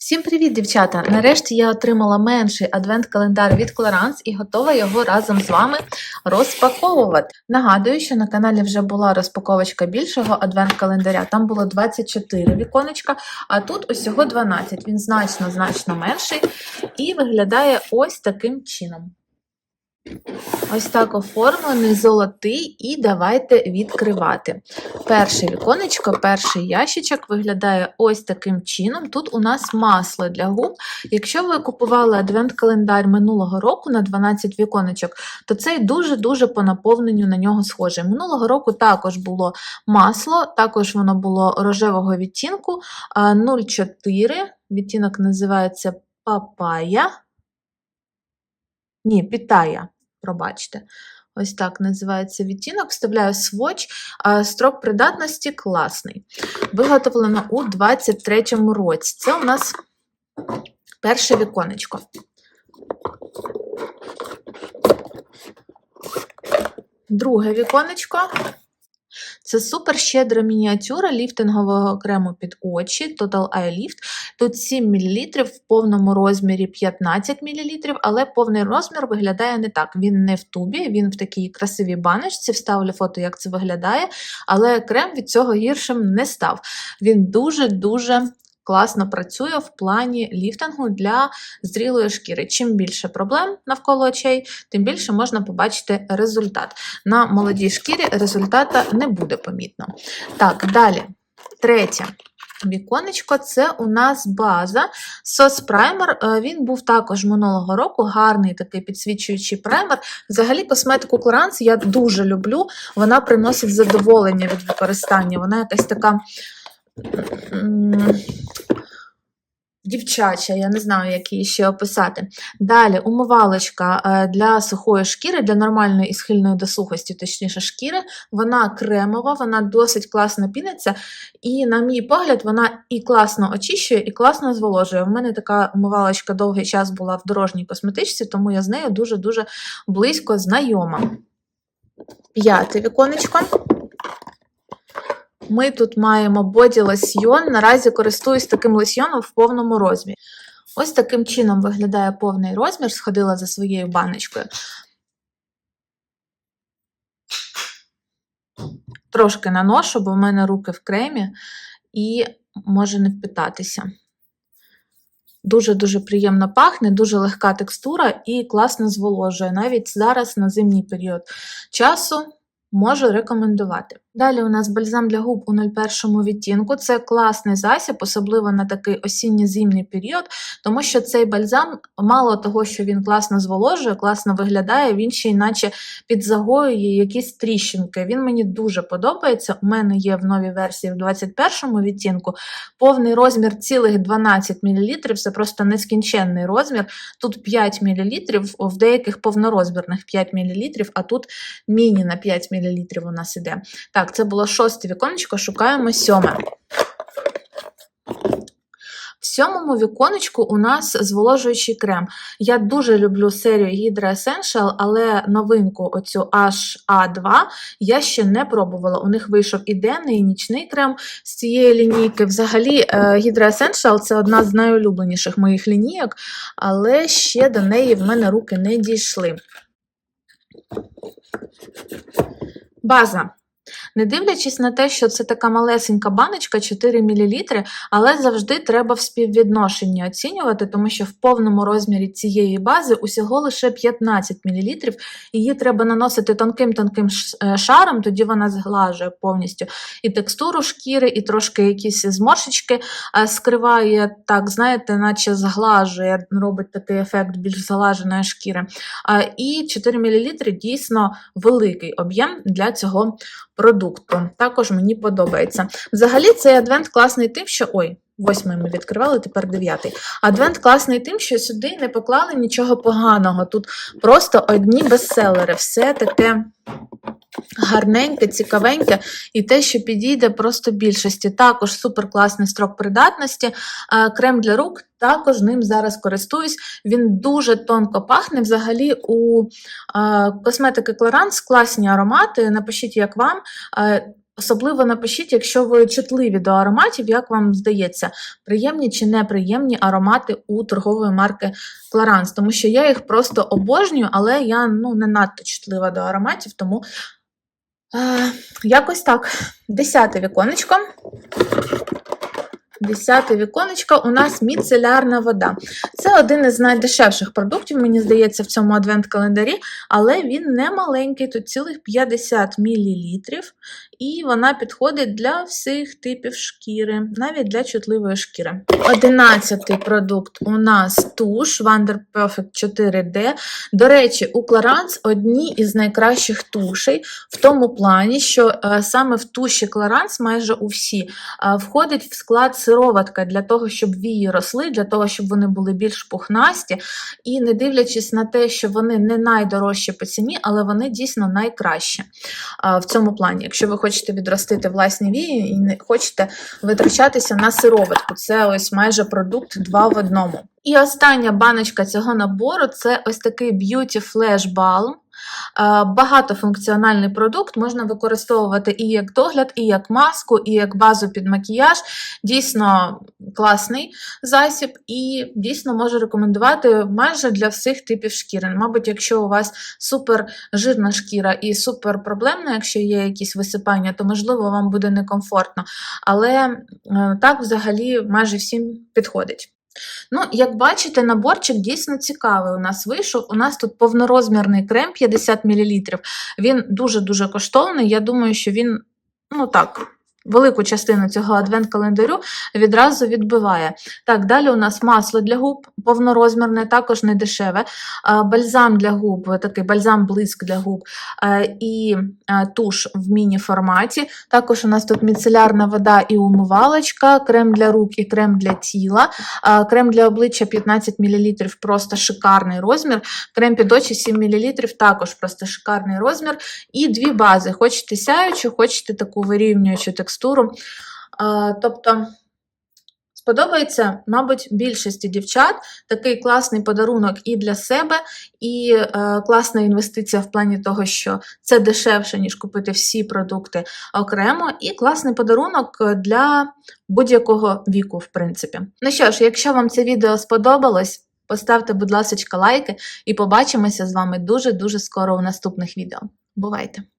Всім привіт, дівчата! Нарешті я отримала менший адвент-календар від Clarins і готова його разом з вами розпаковувати. Нагадую, що на каналі вже була розпаковочка більшого адвент-календаря. Там було 24 віконечка, а тут усього 12. Він значно-значно менший і виглядає ось таким чином. Ось так оформлений, золотий, і давайте відкривати. Перше віконечко, перший ящичок виглядає ось таким чином. Тут у нас масло для губ. Якщо ви купували адвент-календар минулого року на 12 віконечок, то цей дуже-дуже по наповненню на нього схожий. Минулого року також було масло, також воно було рожевого відтінку 0,4. Відтінок називається папая. Ні, питая, пробачте. Ось так називається відтінок. Вставляю сводч. Строк придатності класний. Виготовлено у 23-му році. Це у нас перше віконечко. Друге віконечко. Це супер щедра мініатюра ліфтингового крему під очі Total Eye Lift. Тут 7 мл, в повному розмірі 15 мл, але повний розмір виглядає не так. Він не в тубі, він в такій красивій баночці. Вставлю фото, як це виглядає, але крем від цього гіршим не став. Він дуже-дуже. Класно працює в плані ліфтингу для зрілої шкіри. Чим більше проблем навколо очей, тим більше можна побачити результат. На молодій шкірі результата не буде помітно. Так, далі. Третє. Віконечко це у нас база. Сос праймер. Він був також минулого року, гарний такий підсвічуючий праймер. Взагалі, косметику Clarins я дуже люблю. Вона приносить задоволення від використання. Вона якась така дівчача, я не знаю, як її ще описати. Далі умивалочка для сухої шкіри, для нормальної і схильної до сухості, точніше, шкіри. Вона кремова, вона досить класно піниться, і, на мій погляд, вона і класно очищує, і класно зволожує. У мене така умивалочка довгий час була в дорожній косметичці, тому я з нею дуже-дуже близько знайома. П'яте віконечко. Ми тут маємо боді лосьйон. Наразі користуюсь таким лосьйоном в повному розмірі. Ось таким чином виглядає повний розмір, сходила за своєю баночкою. Трошки наношу, бо в мене руки в кремі і може не впитатися. Дуже-дуже приємно пахне, дуже легка текстура і класно зволожує. Навіть зараз на зимній період часу можу рекомендувати. Далі у нас бальзам для губ у 01 відтінку. Це класний засіб, особливо на такий осінньо-зимний період, тому що цей бальзам, мало того, що він класно зволожує, класно виглядає, він ще й наче підзагоює якісь тріщинки. Він мені дуже подобається. У мене є в новій версії в 21 відтінку. Повний розмір цілих 12 мл, це просто нескінченний розмір. Тут 5 мл, в деяких повнорозмірних 5 мл, а тут міні на 5 мл у нас іде. Так, це було шосте віконечко, шукаємо сьоме. В сьомому віконечку у нас зволожуючий крем. Я дуже люблю серію Hydra Essential, але новинку оцю HA2 я ще не пробувала. У них вийшов і денний, і нічний крем з цієї лінійки. Взагалі, Hydra Essential це одна з найулюбленіших моїх лінійок, але ще до неї в мене руки не дійшли. База. Не дивлячись на те, що це така малесенька баночка 4 мл, але завжди треба в співвідношенні оцінювати, тому що в повному розмірі цієї бази усього лише 15 мл, її треба наносити тонким-тонким шаром, тоді вона зглажує повністю і текстуру шкіри, і трошки якісь зморшечки скриває, так, знаєте, наче зглажує, робить такий ефект більш зглаженої шкіри. І 4 мл дійсно великий об'єм для цього продукту. Також мені подобається. Взагалі, цей адвент класний тим, що. Ой, восьмий ми відкривали, тепер дев'ятий. Адвент класний тим, що сюди не поклали нічого поганого. Тут просто одні бестселери. Все таке. Гарненьке, цікавеньке, і те, що підійде просто більшості. Також суперкласний строк придатності. Крем для рук, також ним зараз користуюсь. Він дуже тонко пахне. Взагалі, у косметики Clarins класні аромати. Напишіть, як вам. Особливо напишіть, якщо ви чутливі до ароматів, як вам здається, приємні чи неприємні аромати у торгової марки Clarins, тому що я їх просто обожнюю, але я ну, не надто чутлива до ароматів, тому е, якось так. Десяте віконечко. Десяте віконечко у нас міцелярна вода. Це один із найдешевших продуктів, мені здається, в цьому адвент-календарі, але він не маленький, тут цілих 50 мл, і вона підходить для всіх типів шкіри, навіть для чутливої шкіри. Одинадцятий продукт у нас туш Wonder Perfect 4D. До речі, у Clarins одні із найкращих тушей в тому плані, що е, саме в туші Clarins майже у всі е, входить в склад сироватка для того, щоб вії росли, для того, щоб вони були більш пухнасті. І не дивлячись на те, що вони не найдорожчі по ціні, але вони дійсно найкращі а, в цьому плані. Якщо ви хочете відростити власні вії і не хочете витрачатися на сироватку, це ось майже продукт два в одному. І остання баночка цього набору це ось такий Beauty Flash Balm. Е, Багатофункціональний продукт можна використовувати і як догляд, і як маску, і як базу під макіяж. Дійсно класний засіб, і дійсно можу рекомендувати майже для всіх типів шкіри. Мабуть, якщо у вас супер жирна шкіра і супер проблемна, якщо є якісь висипання, то можливо вам буде некомфортно. Але е, так взагалі майже всім підходить. Ну, як бачите, наборчик дійсно цікавий у нас вийшов. У нас тут повнорозмірний крем 50 мл. Він дуже-дуже коштовний. Я думаю, що він, ну так, велику частину цього адвент-календарю відразу відбиває. Так, далі у нас масло для губ повнорозмірне, також не дешеве. Бальзам для губ, такий бальзам-блиск для губ і туш в міні-форматі. Також у нас тут міцелярна вода і умивалочка, крем для рук і крем для тіла. Крем для обличчя 15 мл просто шикарний розмір. Крем під очі 7 мл також просто шикарний розмір. І дві бази. Хочете сяючу, хочете таку вирівнюючу текстуру. А, Тобто. Сподобається, мабуть, більшості дівчат такий класний подарунок і для себе, і е, класна інвестиція в плані того, що це дешевше, ніж купити всі продукти окремо, і класний подарунок для будь-якого віку, в принципі. Ну що ж, якщо вам це відео сподобалось, поставте, будь ласка, лайки, і побачимося з вами дуже-дуже скоро у наступних відео. Бувайте!